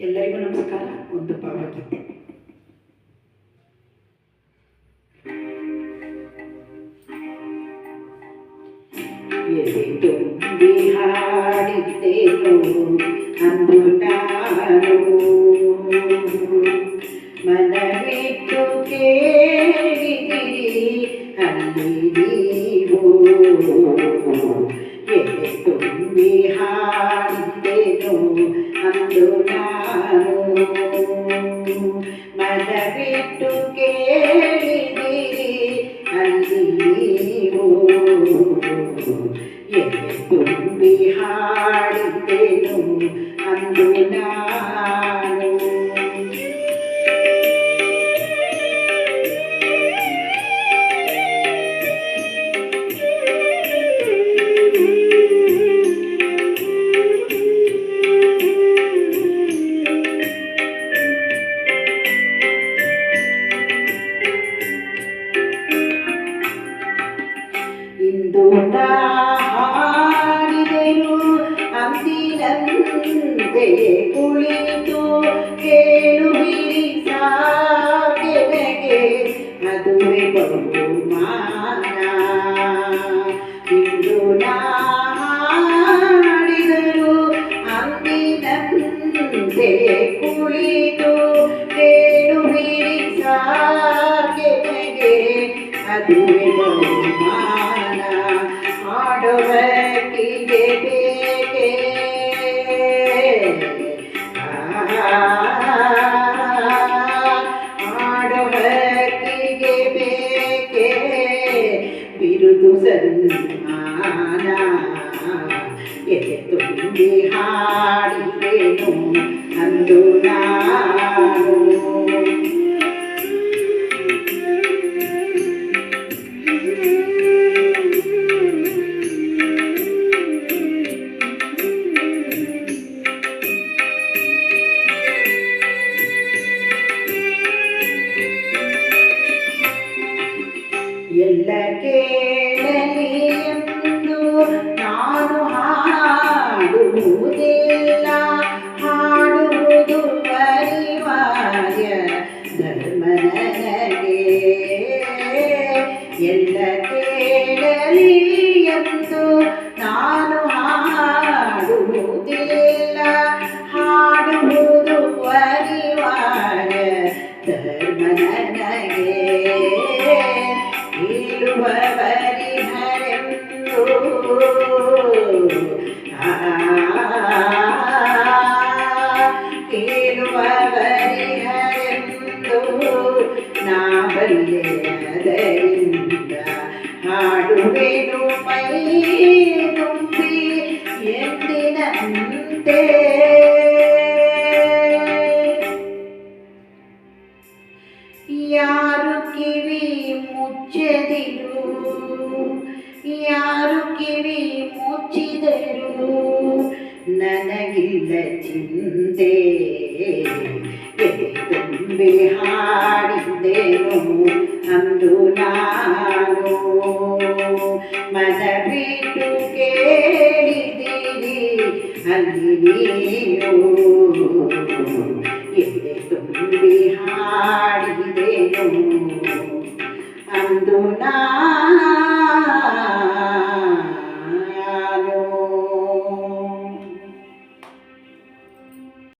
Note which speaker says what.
Speaker 1: ಎಲ್ಲರಿಗೂ ನಮಸ್ಕಾರ ಒಂದು ಭಾವಗೀತೆ ಎದೆ ತುಂಬಿ ಹಾಡಿದ್ದೆನು ಅಂದು ನಾನು ಮನವಿಟ್ಟು ಕೇಳಿದಿರಿ ಅಲ್ಲಿ ನೀವು ಎದೆ ತುಂಬಿ ಹಾಡಿದ್ದೆನು ಅಂದು ನಾನು ಮನವಿಟ್ಟು ಕೇಳಿದಿರಿ ಅಲ್ಲಿ ನೀವು ಎದೆ ಹಾಡಿದೆನು, ಅಂದಿನಂತೆ ಕುಳಿತು ಕೇಳುವಿರಿ ಸಾಗೆನಗೆ ಮದುವೆ ಬಹುಮಾನ ಇಂದು ನಾ ಹಾಡಿದನು, ಅಂದಿನಂತೆ ಕುಳಿತು ಕೇಳುವಿರಿ ಸಾಗೆನಗೆ ಮದುವೆ ಬಹುಮಾನ ಮಾಡುವಕ್ಕಿಗೆ ಬೇಕೆ ಮಾಡುವಕ್ಕಿಗೆ ಬೇಕೆ ಬಿರುದು ಸನ್ಮಾನ ಎದೆ ತುಂಬಿ ಹಾಡಿದೆನು ಅಂದು ನಾನು ಕೇಳಲಿ ಎಂದು ನಾನು ಹಾಡುವುದಿಲ್ಲ. ಹಾಡುವುದು ಪರಿವಾರ್ಯ ಧರ್ಮ ನನಗೆ ಎಲ್ಲ ಕೇಳಲಿ ಎಂದು ನಾನು ಹಾಡುವುದಿಲ್ಲ. ಹಾಡುವುದು ಪರಿವಾರ ಧರ್ಮ ನನಗೆ ಹಾಡುವೆನು ಮೈ ತುಂಬಿ ಎಂದಿನಂತೆ ಎದೆ ತುಂಬಿ ಹಾಡಿದ್ದೆನು ಅಂದು ನಾನು. ಮನ ಬಿಟ್ಟು ಕೇಳಿದ್ದೀರಿ ಅಲ್ಲಿ ನೀವು